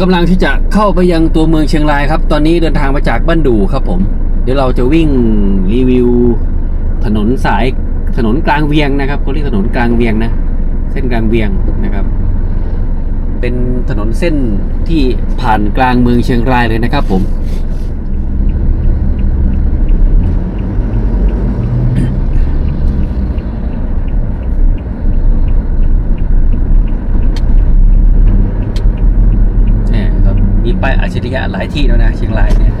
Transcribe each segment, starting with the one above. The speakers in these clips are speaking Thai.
กำลังที่จะเข้าไปยังตัวเมืองเชียงรายครับ ตอนนี้เดินทางมาจากบ้านดูครับผม เดี๋ยวเราจะวิ่งรีวิว ถนนสายถนนกลางเวียงนะครับเขาเรียกถนนกลางเวียงนะ เส้นกลางเวียงนะครับ เป็นถนนเส้นที่ผ่านกลางเมืองเชียงรายเลยนะครับผม เนี่ย ครับมีป้ายอัจฉริยะหลายที่แล้วนะเชียงรายเนี่ย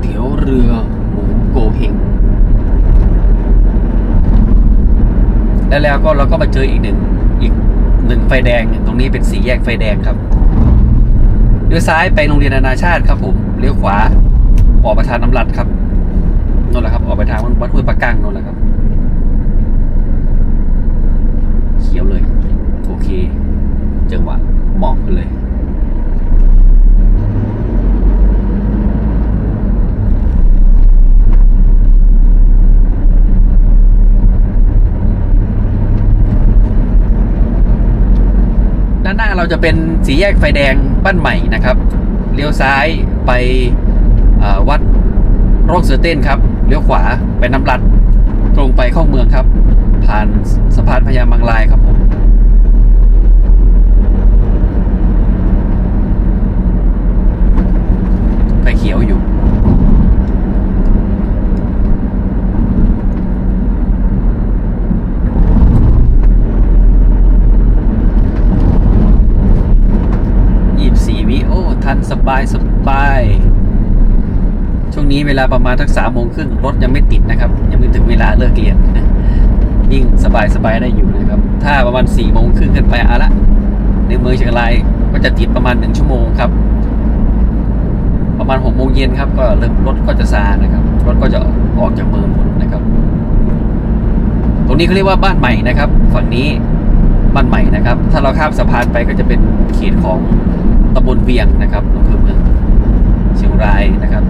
เตี๋ยวเรือหมูโกเฮง แล้วก็เราก็มาเจออีกหนึ่งอีกหนึ่งไฟแดง ตรงนี้เป็นสี่แยกไฟแดงครับเลี้ยวซ้ายไปโรงเรียนนานาชาติครับผมเลี้ยวขวาออกไปทางน้ำรัดครับนั่นแหละครับ ออกไปทางวัดห้วยปะกังนั่นแหละครับ เขียวเลย โอเค จังหวะเหมาะกันเลย ด้านหน้า เราจะเป็นสีแยกไฟแดงบ้านใหม่นะครับ เลี้ยวซ้ายไปวัดโรคเสือเต้นครับ เลี้ยวขวาไปน้ำรัด ตรงไปเข้าเมืองครับ ผ่านสะพานพญามังลายครับผมไฟเขียวอยู่สี่ ทันสบายสบาย ช่วงนี้เวลาประมาณทักสามโมงครึ่งรถยังไม่ติดนะครับ ยังไม่ถึงเวลาเลิกเรียนยิ่งสบายสบายได้อยู่นะครับ ถ้าประมาณสี่โมงครึ่งขึ้นไปอะละ ในเมืองเชียงรายก็จะติดประมาณหนึ่งชั่วโมงครับ ประมาณหกโมงเย็นครับก็เริ่มรถก็จะซานะครับ รถก็จะออกจากเมืองหมดนะครับ ตรงนี้เขาเรียกว่าบ้านใหม่นะครับ ฝั่งนี้บ้านใหม่นะครับ ถ้าเราข้ามสะพานไปก็จะเป็นเขตของ ตำบลเวียงนะครับอำเภอเมืองเชียงรายนะครับ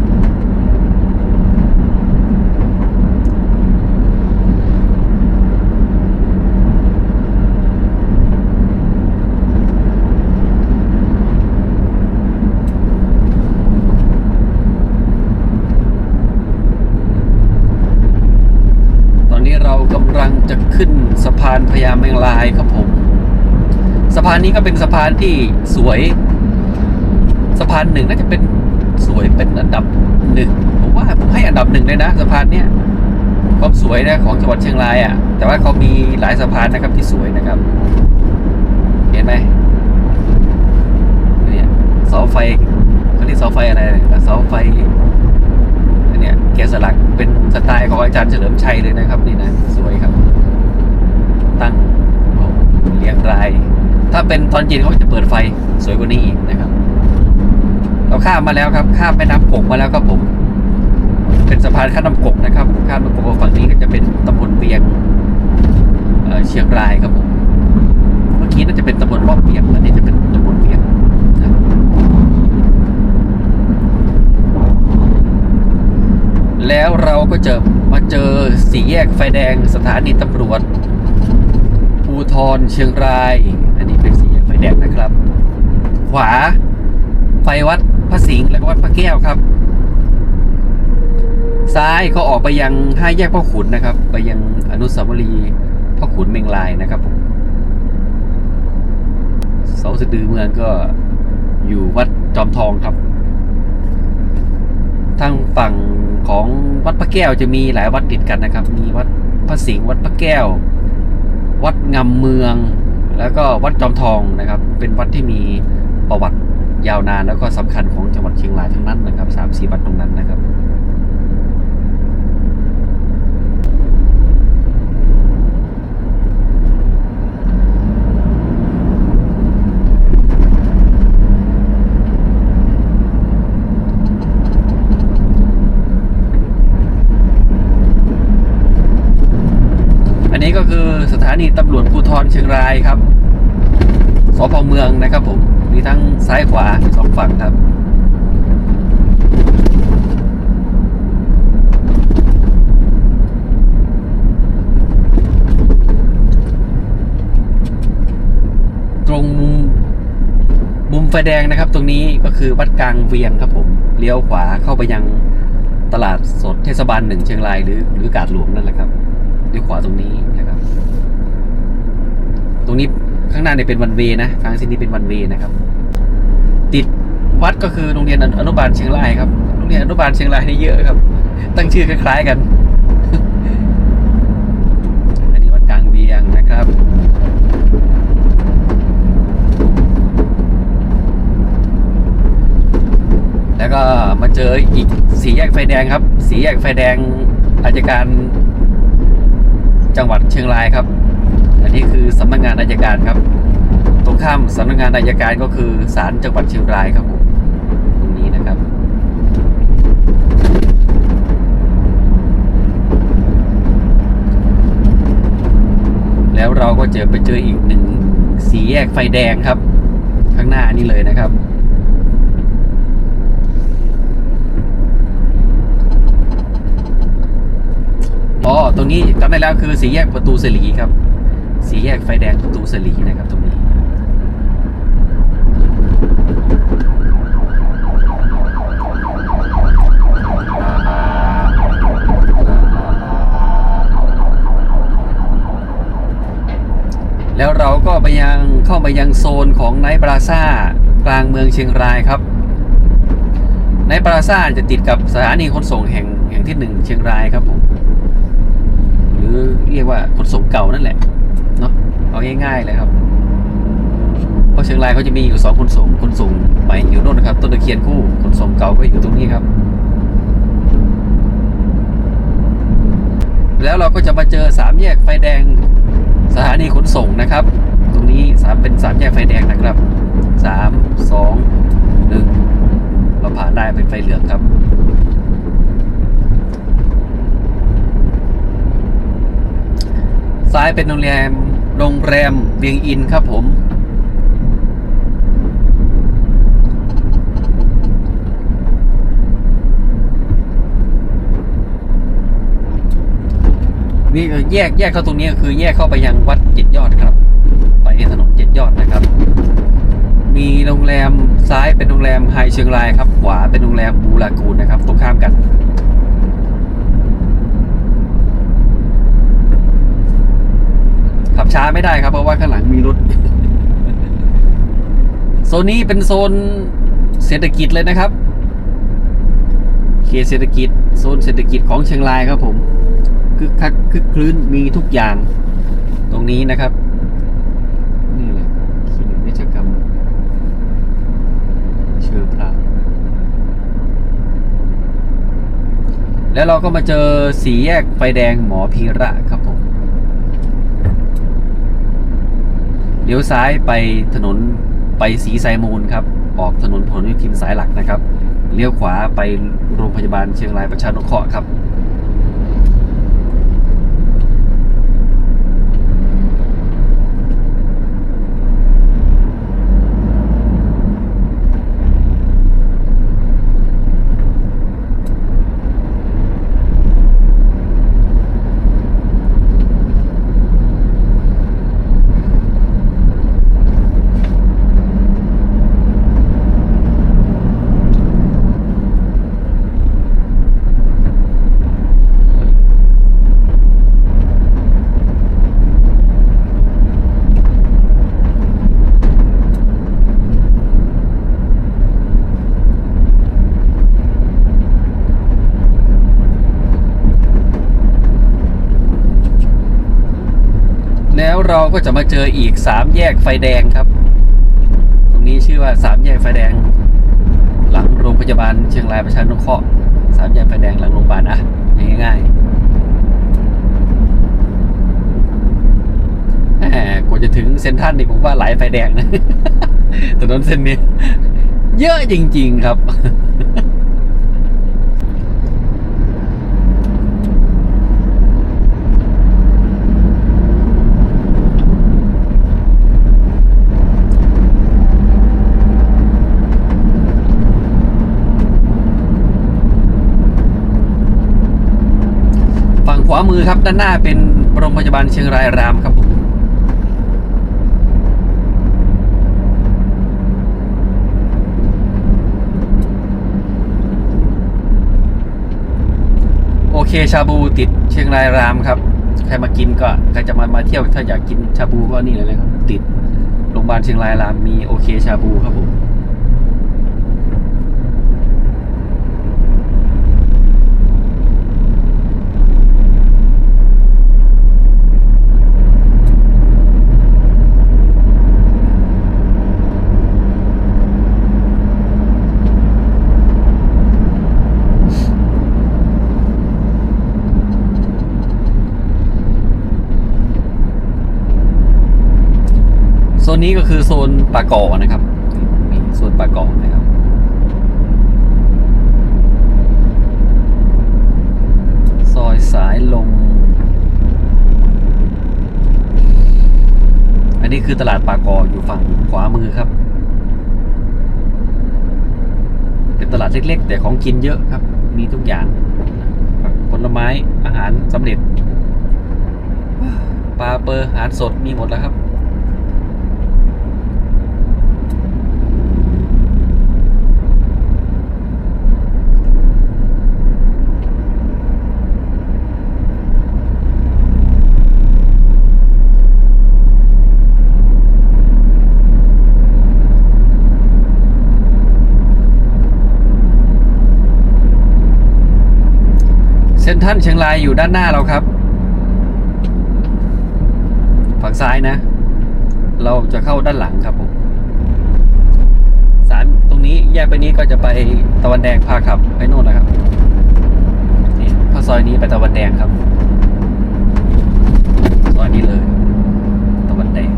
ตอนนี้เรากำลังจะขึ้นสะพานพญาแมงลายครับผม สะพานนี้ก็เป็นสะพานที่สวย สะพานหนึ่งน่าจะเป็นสวยเป็นอันดับหนึ่งผมว่าผมให้อันดับหนึ่งเลยนะสะพานเนี้ยความสวยนะของจังหวัดเชียงรายอะ แต่ว่าเขามีหลายสะพานนะครับที่สวยนะครับ เห็นไหมเนี่ยเสาไฟเขาเรียกเสาไฟอะไรเสาไฟเนี้ยแกสลักเป็นสไตล์ของอาจารย์เฉลิมชัยเลยนะครับนี่นะสวยครับ ตั้งโอ้เรียงราย ถ้าเป็นตอนเย็นเขาจะเปิดไฟสวยกว่านี้อีกนะครับ เราข้ามมาแล้วครับ ข้ามแม่น้ำกกมาแล้วครับผม เป็นสะพานข้ามน้ำกกนะครับข้ามน้ำกกฝั่งนี้ก็จะเป็นตำบลเบียงเเชียงรายครับผม เมื่อกี้น่าจะเป็นตำบลรอบเบียงอันนี้จะเป็นตำบลเบียงนะแล้วเราก็จะมาเจอสี่แยกไฟแดงสถานีตำรวจภูทรเชียงราย อันนี้เป็นสี่แยกไฟแดงนะครับ ขวาไฟวัด ระสิงห์และก็วัดพระแก้วครับ ซ้ายก็ออกไปยังห้าแยกพ่อขุนนะครับ ไปยังอนุสาวรีย์พ่อขุนเมงลายนะครับผมเสาสะดือเมืองก็อยู่วัดจอมทองครับ ทางฝั่งของวัดพระแก้วจะมีหลายวัดติดกันนะครับ มีวัดพระสิงห์วัดพระแก้ว วัดงำเมือง แล้วก็วัดจอมทองนะครับ เป็นวัดที่มีประวัติ ยาวนานแล้วก็สำคัญของจังหวัดเชียงรายทั้งนั้นนะครับสามสี่วัดตรงนั้นนะครับนี่ก็คือสถานีตำรวจภูธรเชียงรายครับสพเมืองนะครับผม มีทั้งซ้ายขวาสองฝั่งครับ ตรงมุมมุมไฟแดงนะครับ ตรงนี้ก็คือวัดกลางเวียงครับผมเลี้ยวขวาเข้าไปยังตลาดสดเทศบาลหนึ่งเชียงรายหรือหรือกาดหลวงนั่นแหละครับเลี้ยวขวาตรงนี้นะครับ ตรงนี้ ข้างหน้าเนี่ยเป็นวันเวนะ ทางเส้นนี้เป็นวันเวนะครับ ติดวัดก็คือโรงเรียนอนุบาลเชียงรายครับ โรงเรียนอนุบาลเชียงรายนี่เยอะครับ ตั้งชื่อคล้ายๆกัน อันนี้วัดกลางเวียงนะครับแล้วก็มาเจออีกสีแยกไฟแดงครับ สีแยกไฟแดงอาชการจังหวัดเชียงรายครับ อันนี้คือสำนักงานอายการครับ ตรงข้ามสำนักงานอายการก็คือศาลจังหวัดเชียงรายครับผมตรงนี้นะครับ แล้วเราก็เจอไปเจออีกหนึ่งสีแยกไฟแดงครับ ข้างหน้านี่เลยนะครับอ๋อตรงนี้จำได้แล้วคือสีแยกประตูเสลีครับ สีแยกไฟแดงตูสลีนะครับตรงนี้ แล้วเราก็ไปยังเข้าไปยังโซนของไนท์ปราซ่ากลางเมืองเชียงรายครับไนท์ปราซ่าจะติดกับสถานีขนส่งแห่งแห่งที่หนึ่งเชียงรายครับผมหรือเรียกว่าขนส่งเก่านั่นแหละ เอาง่ายๆเลยครับ เพราะเชียงรายเขาจะมีอยู่สองขนส่งขนส่งใหม่อยู่โน่นนะครับ ต้นตะเคียนคู่ขนส่งเก่าก็อยู่ตรงนี้ครับ แล้วเราก็จะมาเจอสามแยกไฟแดงสถานีขนส่งนะครับ ตรงนี้สามเป็นสามแยกไฟแดงนะครับสามสองหนึ่งเราผ่านได้เป็นไฟเหลืองครับซ้ายเป็นโรงแรม โรงแรมเวียงอินครับผม นี่แยกแยกเข้าตรงนี้คือแยกเข้าไปยังวัดเจ็ดยอดครับ ไปถนนเจ็ดยอดนะครับ มีโรงแรมซ้ายเป็นโรงแรมไฮเชียงรายครับ ขวาเป็นโรงแรมบูรากูลนะครับ ตรงข้ามกัน ขับช้าไม่ได้ครับเพราะว่าข้างหลังมีรถโซนนี้เป็นโซนเศรษฐกิจเลยนะครับ เขตเศรษฐกิจ โซนเศรษฐกิจของเชียงรายครับผมคึกคักคึกคลื้นมีทุกอย่าง ตรงนี้นะครับ นี่เลยคลินิกเวชกรรม เชื่อพระแล้วเราก็มาเจอสีแยกไฟแดงหมอพีระครับผม เลี้ยวซ้ายไปถนนไปสีไซมูลครับ ออกถนนผลโยธินสายหลักนะครับ เลี้ยวขวาไปโรงพยาบาลเชียงรายประชานุเคราะห์ครับ เราก็จะมาเจออีกสามแยกไฟแดงครับ ตรงนี้ชื่อว่าสามแยกไฟแดง หลังโรงพยาบาลเชียงรายประชานุเคราะห์สามแยกไฟแดงหลังโรงพยาบาลอะง่ายๆแหมกว่าจะถึงเซนทรันนี่ผมว่าหลายไฟแดงนะถนนเส้นนี้ เยอะจริง ๆ ครับ ข วามือครับด้านหน้าเป็นโรงพยาบาลเชียงรายรามครับผมโอเคชาบูติดเชียงรายรามครับ ใครมากินก็ใครจะมามาเที่ยวถ้าอยากกินชาบูก็นี่เลยนะครับ ติดโรงพยาบาลเชียงรายรามมีโอเคชาบูครับผม นนี้ก็คือโซนปากอนะครับนี่โซนปากอนะครับ ซอยสายลมอันนี้คือตลาดปากออยู่ฝั่งขวามือครับ เป็นตลาดเล็กๆ แต่ของกินเยอะครับ มีทุกอย่างผลไม้อาหารสำเร็จปลาเปอร์อาหารสดมีหมดแล้วครับ นทรัลเชียงรายอยู่ด้านหน้าเราครับ ฝั่งซ้ายนะ เราจะเข้าด้านหลังครับผมสารตรงนี้แยกไปนี้ก็จะไปตะวันแดงพาขับไปโน่นนะครับนี่เข้าซอยนี้ไปตะวันแดงครับ ซอยนี้เลย ตะวันแดง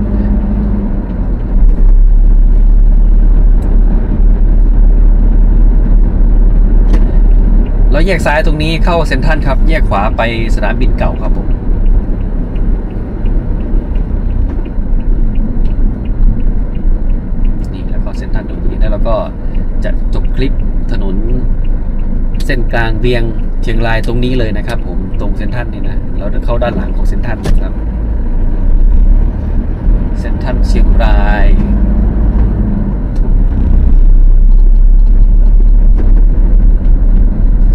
แล้วแยกซ้ายตรงนี้เข้าเซ็นทรัลครับ แยกขวาไปสนามบินเก่าครับผมนี่แล้วก็เซ็นทรัลตรงนี้แล้วเราก็จะจบคลิปถนนเส้นกลางเวียงเชียงรายตรงนี้เลยนะครับ ผมตรงเซ็นทรัลนี่นะเราจะเข้าด้านหลังของเซ็นทรัลนะครับ เซ็นทรัลเชียงราย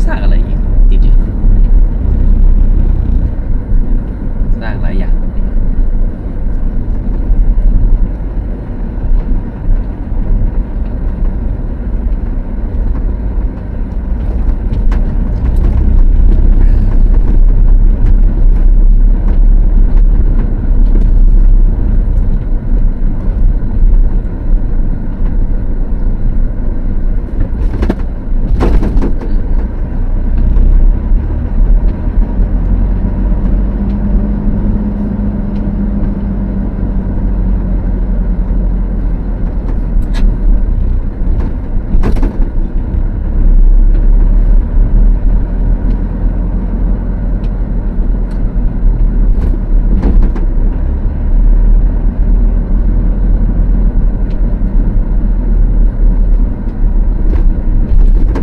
สร้างอะไรอีกติดอยู่สร้างหลายอย่าง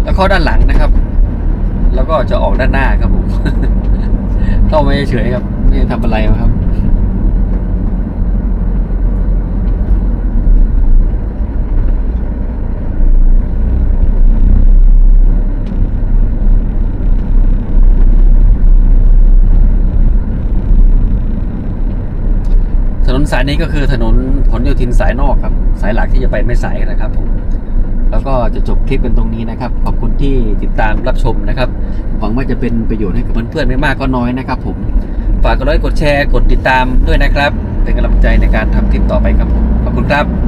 แล้ว เข้าด้านหลังนะครับ แล้วก็จะออกด้านหน้าครับผมเข้าไม่เฉยครับไม่ได้ทำอะไรครับถนนสายนี้ก็คือถนนผลโยธินสายนอกครับ สายหลักที่จะไปไม่สายนะครับผม แล้วก็จะจบคลิปเป็นตรงนี้นะครับ ขอบคุณที่ติดตามรับชมนะครับ หวังว่าจะเป็นประโยชน์ให้กับเพื่อนๆไม่มากก็น้อยนะครับ ผม ฝากกดไลค์กดแชร์ กดติดตามด้วยนะครับ เป็นกำลังใจในการทำคลิปต่อไปครับผมขอบคุณครับ